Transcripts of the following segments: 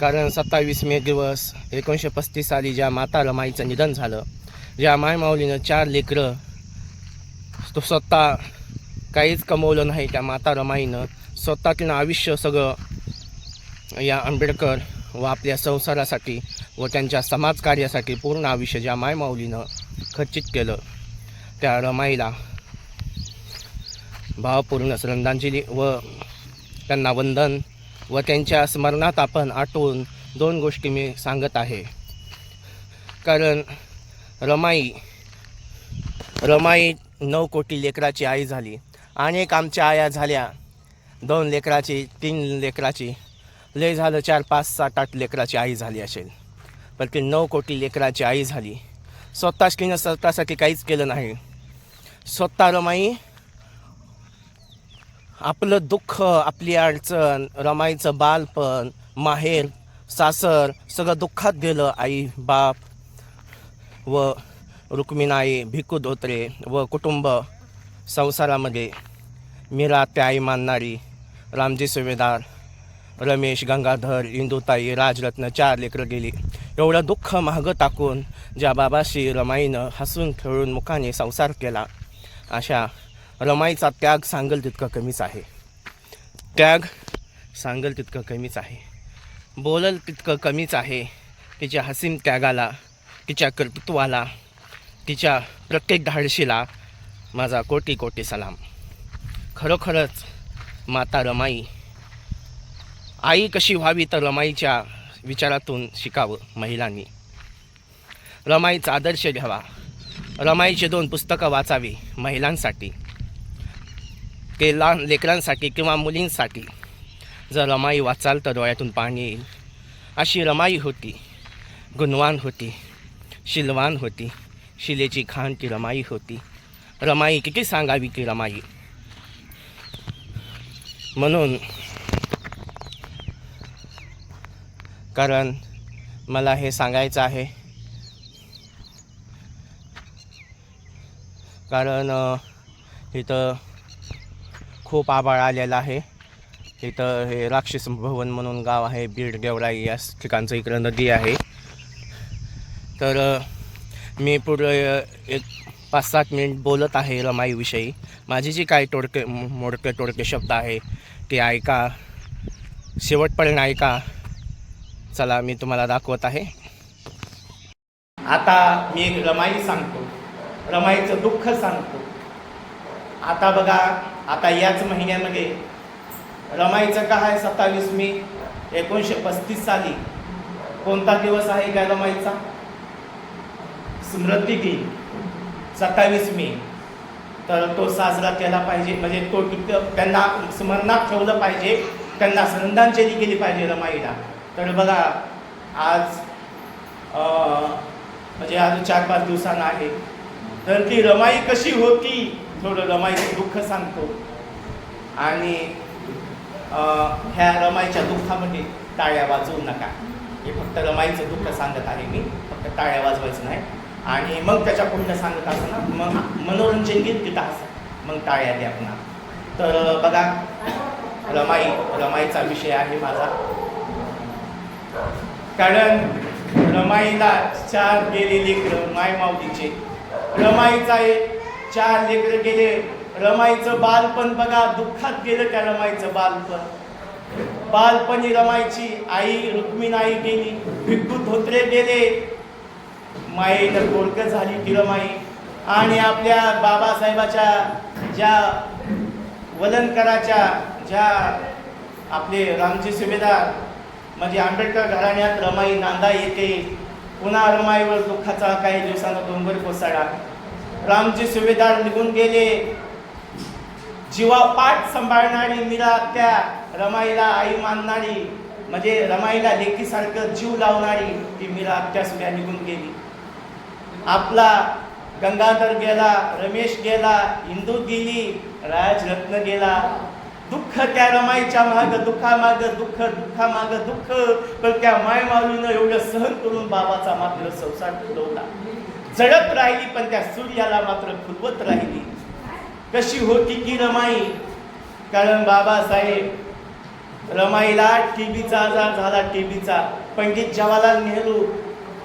कारण सत्तावीस मे दिवस एकोणीसशे पस्तीस साली ज्या माता रमाईचं निधन झालं ज्या मायमाऊलीनं चार लेकरं तो स्वतः काहीच कमवलं नाही त्या माता रमाईनं स्वतः तिनं आयुष्य सगळं या आंबेडकर व आपल्या संसारासाठी व त्यांच्या समाजकार्यासाठी पूर्ण आयुष्य ज्या मायमाऊलीनं खर्चित केलं त्या रमाईला भावपूर्ण श्रद्धांजली व त्यांना वंदन व त्यांच्या स्मरणात आपण आठवून दोन गोष्टी मी सांगत आहे. कारण रमाई रमाई नऊ कोटी लेकराची आई झाली. अनेक आमच्या आया झाल्या. दोन लेकराची तीन लेकराची. लय झालं चार पाच सात आठ लेकराची आई झाली असेल. पण ती नऊ कोटी लेकराची आई झाली. स्वतःच तिनं स्वतःसाठी काहीच केलं नाही. स्वतः रमाई आपलं दुःख आपली अडचण रमाईचं बालपण माहेर सासर सगळं दुःखात गेलं आई बाप व रुक्मिणाई भिकू धोत्रे व कुटुंब संसारामध्ये. मीरा त्या आई मानणारी रामजी सुभेदार रमेश गंगाधर इंदुताई राजरत्न चार लेकरं गेली. एवढं दुःख मागं टाकून ज्या बाबाशी रमाईनं हसून खेळून मुखाने संसार केला अशा रमाईचा त्याग सांगल तितकं कमीच आहे. त्याग सांगल तितकं कमीच आहे. बोलल तितकं कमीच आहे. तिच्या हसीन त्यागाला तिच्या कर्तृत्वाला तिच्या प्रत्येक धाडशीला माझा कोटी कोटी सलाम. खरोखरच माता रमाई आई कशी व्हावी तर रमाईच्या विचारातून शिकावं महिलांनी. रमाईचा आदर्श घ्यावा. रमाईचे दोन पुस्तकं वाचावी महिलांसाठी. ते लहान लेकरांसाठी किंवा मुलींसाठी. जर रमाई वाचाल तर डोळ्यातून पाणी येईल. अशी रमाई होती. गुणवान होती. शिलवान होती. शिलेची खाण ती रमाई होती. रमाई किती सांगावी ती रमाई? म्हणून कारण मला हे सांगायचं आहे. कारण इथं खूप आबाळ आलेला आहे. इथं हे राक्षस भवन म्हणून गाव आहे. बीड गेवराई या ठिकाणचं इकडं नदी आहे. तर मी पुढे एक पाच सात मिनिट बोलत आहे रमाईविषयी. माझी जी काय तोडके मोडके तोडके शब्द आहे ते ऐका. शेवटपर्यंत ऐका. चला मी तुम्हाला दाखवत आहे. आता मी रमाई सांगतो. रमाईचं दुःख सांगतो. आता बघा आता याच महिन्यामध्ये रमाईचं काय आहे सत्तावीस मे एकोणीसशे पस्तीस साली. कोणता दिवस आहे काय रमाईचा? स्मृती दिन. सत्तावीस मे तर तो साजरा केला पाहिजे. म्हणजे तो त्यांना स्मरणात ठेवलं पाहिजे. त्यांना श्रद्धांजली केली पाहिजे रमाईला. तर बघा आज म्हणजे आज चार पाच दिवसांना आहे. तर ती रमाई कशी होती? थोडं रमाईचं दुःख सांगतो. आणि ह्या रमाईच्या दुःखामध्ये टाळ्या वाजवू नका. हे फक्त रमाईचं दुःख सांगत आहे मी. फक्त टाळ्या वाजवायचं नाही. आणि मग त्याच्या पुढं सांगत असताना मग मनोरंजन गीत तिथं असं मग टाळ्या द्या पुन्हा. तर बघा रमाई रमाईचा विषय आहे माझा. कारण रमाईला चार गेलेले माय माऊलीचे. रमाईचा एक चार लेकरं गेले. रमाईचं बालपण बघा दुःखात गेलं त्या रमाईचं बालपण. बालपणी रमाईची आई रुक्मिणाई गेली. भिक्खू धोत्रे गेले. माईनं गोरक झाली ती रमाई. आणि आपल्या बाबासाहेबाच्या ज्या वलनकराच्या ज्या आपले रामजी सुभेदार म्हणजे आंबेडकर घराण्यात रमाई नांदा येते. पुन्हा रमाईवर दुःखाचा काही दिवसानं डोंगर कोसाळा. रामजी सुभेदार निघून गेले. जीवा पाठ सांभाळणारी मीरा त्या रमाईला आई मानणारी म्हणजे रमाईला लेकीसारखं जीव लावणारी ती मीरा आत्या सुद्धा निघून गेली. आपला गंगाधर गेला रमेश गेला इंदू गेली राजरत्न गेला. दुःख त्या रमाईच्या माग दुःखामाग दुःख दुःखामाग दुःख. पण त्या मायमालीनं एवढं सहन करून बाबाचा मात्र संसार फुलवला जळत राहिली पण त्या सूर्याला मात्र फुलवत राहिली. कशी होती की रमाई? कारण बाबासाहेब रमाईला टीबीचा आजार झाला टीबीचा पंडित जवाहरलाल नेहरू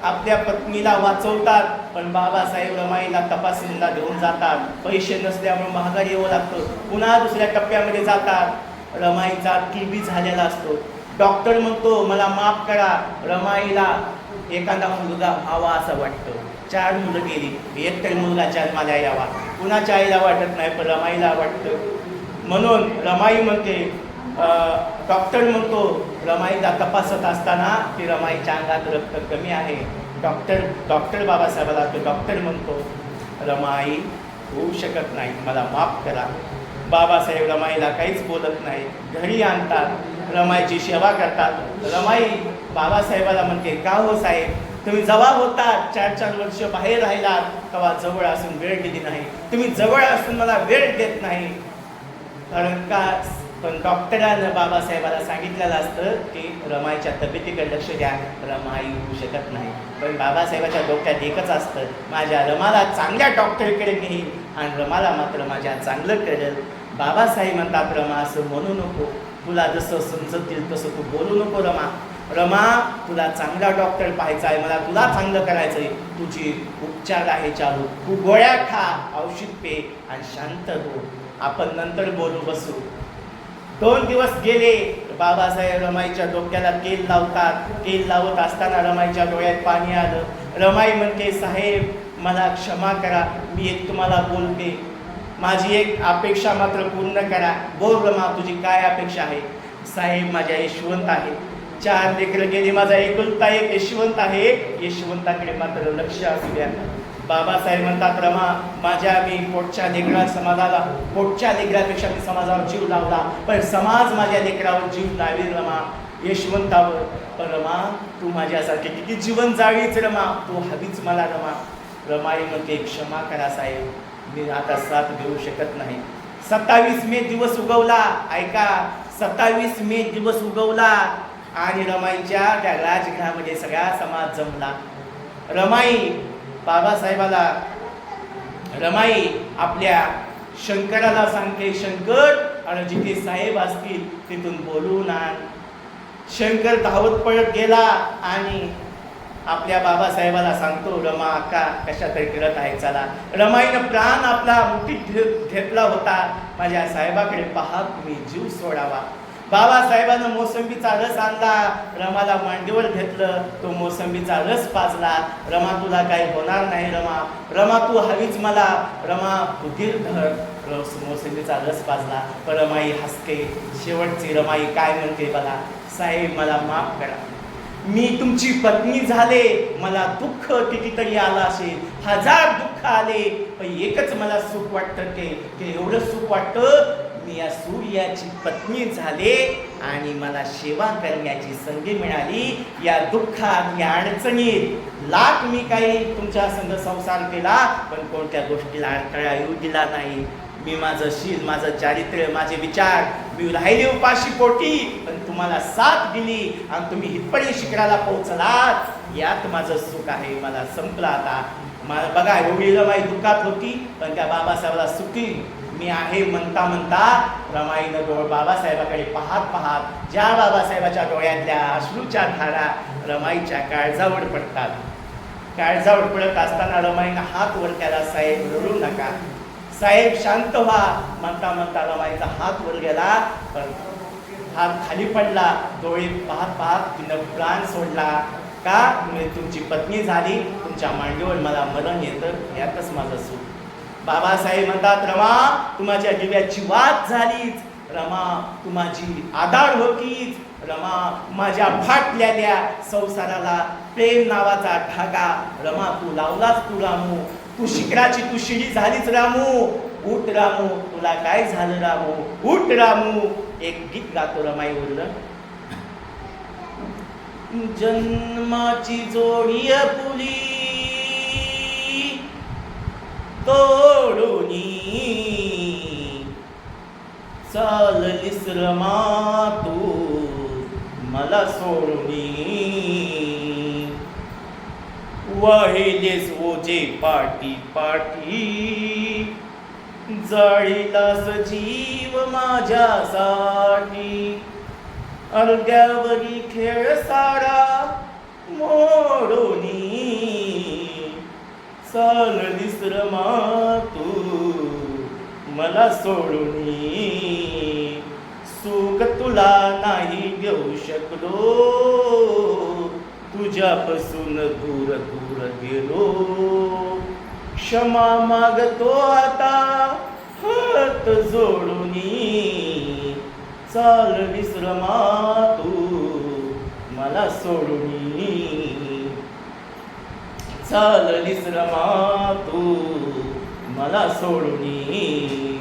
आपल्या पत्नीला वाचवतात पण बाबासाहेब रमाईला तपासणीला घेऊन जातात. पैसे नसल्यामुळे महागाई येऊ लागतो. पुन्हा दुसऱ्या टप्प्यामध्ये जातात. रमाईचा टीबी झालेला असतो. डॉक्टर म्हणतो मला माफ करा रमाईला एखादा मुलगा व्हावा असं वाटतं. चार मुलं गेली. एकतरी मुलगा चार जन्माला यावा. कुणाच्या आईला वाटत नाही पण रमाईला वाटतं. म्हणून रमाई म्हणते डॉक्टर म्हणतो रमाईला तपासत असताना की रमाईच्या अंगात रक्त कमी आहे. डॉक्टर डॉक्टर बाबासाहेबाला तो डॉक्टर म्हणतो रमाई होऊ शकत नाही. मला माफ करा. बाबासाहेब रमाईला काहीच बोलत नाही. घरी आणतात. रमाईची सेवा करतात. रमाई बाबासाहेबाला म्हणते का हो साहेब? तुम्ही जवाब होता चार चार वर्ष बाहेर राहिलात तेव्हा जवळ असून वेळ दिली नाही. तुम्ही जवळ असून मला वेळ देत नाही. कारण का? पण डॉक्टरानं बाबासाहेबाला सांगितलेलं असतं की रमाईच्या तब्येतीकडे लक्ष द्या. रमाई होऊ शकत नाही. पण बाबासाहेबाच्या डोक्यात एकच असतं माझ्या रमाला चांगल्या डॉक्टरकडे नेईल आणि रमाला मात्र माझ्या चांगलं करेल. बाबासाहेब म्हणतात रमा असं म्हणू नको. तुला जसं समजतील तसं तू बोलू नको रमा. रमा तुला चांगला डॉक्टर पाहायचा आहे मला तुला चांगलं करायचं आहे. तुझी उपचार आहे चालू. तू गोळ्या खा औषध पे आणि शांत हो. आपण नंतर बोलू बसू. दोन दिवस गेले बाबासाहेब रमाईच्या डोक्याला तेल लावतात. तेल लावत असताना रमाईच्या डोळ्यात पाणी आलं. रमाई म्हणते साहेब मला क्षमा करा. मी एक तुम्हाला बोलते. माझी एक अपेक्षा मात्र पूर्ण करा. बोल रमा तुझी काय अपेक्षा आहे? साहेब माझ्या यशवंत आहे चार लेकरं गेली. माझा एकुलता एक यशवंत आहे. यशवंताकडे मात्र लक्ष असू द्या. बाबासाहेब म्हणतात रमा माझ्या मी पोटच्या लेकरा समाजाला पोटच्या लेकरापेक्षा मी समाजावर जीव लावला. पण समाज माझ्या लेकरावर जीव लावेल रमा. यशवंतावर पण रमा तू माझ्यासारखे किती जीवन जाळीच रमा. तू हवीच मला रमा. रमाई म्हणते क्षमा करा साहेब. मी आता साथ घेऊ शकत नाही. सत्तावीस मे दिवस उगवला. ऐका सत्तावीस मे दिवस उगवला. आणि रमाईच्या त्या राजगृहामध्ये सगळा समाज जमला. रमाई बाबासाहेबाला रमाई आपल्या शंकराला सांगते शंकर आणि जिथे साहेब असतील तिथून बोलून आण. शंकर धावत पळत गेला आणि आपल्या बाबासाहेबाला सांगतो रमा अक्का कशा तरी करत आहे चला. रमाईनं प्राण आपला मुठीत घेतला होता. माझ्या साहेबाकडे पाहत मी जीव सोडावा. बाबासाहेबानं मोसंबीचा रस आणला. रमाला मांडीवर घेतलं. तो मोसंबीचा रस पाजला. रमा तुला काही होणार नाही रमा. रमा तू हवीच मला. रमा तू धर रस मोसंबीचा रस पाजला. रमाई हसते. शेवटची रमाई काय म्हणते मला साहेब मला माफ करा. मी तुमची पत्नी झाले. मला दुःख कितीतरी आलं असेल. हजार दुःख आले. पण एकच मला सुख वाटतं ते एवढं सुख वाटतं मी या सूर्याची पत्नी झाले आणि मला सेवा करण्याची संधी मिळाली. या दुःखात या अडचणीत लाख मी काही तुमच्या संग संसार केला पण कोणत्या गोष्टीला अडथळा येऊ दिला नाही. मी माझं शील माझं चारित्र्य माझे विचार मी राहिले उपाशी पोटी पण तुम्हाला साथ दिली आणि तुम्ही इथपर्यंत शिखराला पोहोचलात. यात माझं सुख आहे मला संपलं आता. मला बघा एवढी माई दुःखात होती पण त्या बाबासाहेबाला सुखी मी आहे म्हणता म्हणता रमाईनं डोळ बाबासाहेबाकडे पाहत पाहत ज्या बाबासाहेबाच्या डोळ्यातल्या अश्रूच्या धारा रमाईच्या काळजावर पडतात. काळजावर पडत असताना रमाईनं हात वर केला साहेब रडू नका. साहेब शांत व्हा. म्हणता म्हणता रमाईचा हात वर गेला पण हात खाली पडला डोळे पाहत पाहत तिनं प्राण सोडला. का? म्हणजे तुमची पत्नी झाली? तुमच्या मांडीवर मला मरण येतं यातच माझं सुख. बाबासाहेब म्हणतात रमा तू दिव्याची वाद झालीच. रमा तुम्हाची आधार होतीच. रमा माझ्या फाटलेल्या संसाराला प्रेम नावाचा धागा. रमा तू लावलाच तू रामू. तू शिखराची तू शिडी झालीच रामू. उठ रामू तुला काय झालं रामू? उठ रामू. एक गीत गातो रमाई बोललं जन्माची जोडी पुली तोडूनी चाललीस रमा तू मला सोडूनी वाहिलेस ओजे पाटी पाठी जाळीलास जीव माझ्यासाठी. अर्ध्यावरी खेळ सारा मोडोनी चाल विश्रमा तू मला सोडूनी सुख तुला नाही देऊ शकलो तुझ्यापासून दूर दूर गेलो. क्षमा मागतो आता हात जोडून चाल विश्रमा तू मला सोडूनी चाल विश्रमा तू मला सोडूनी